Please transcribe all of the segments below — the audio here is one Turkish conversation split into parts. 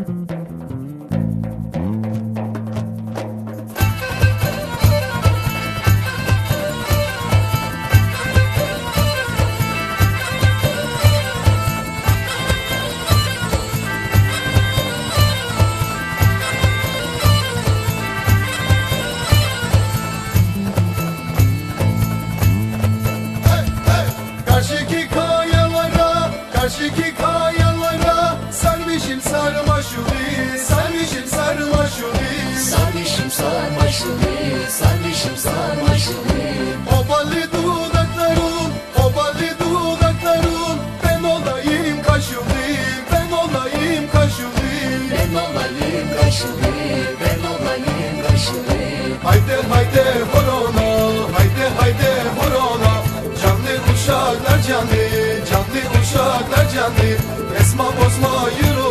Mm-hmm. Esma bozma yürü.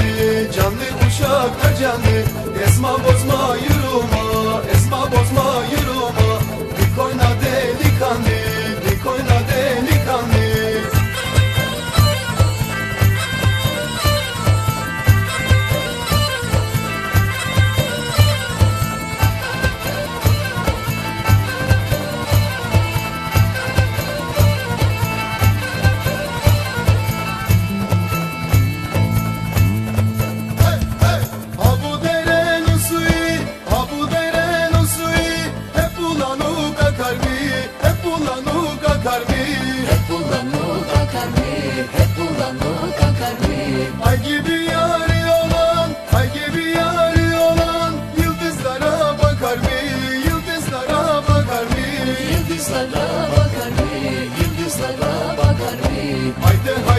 canlı canlı uçak da canlı. Esma bozma yürü. yıldızlara bakar mı? Yıldızlara bakar mı? Haydi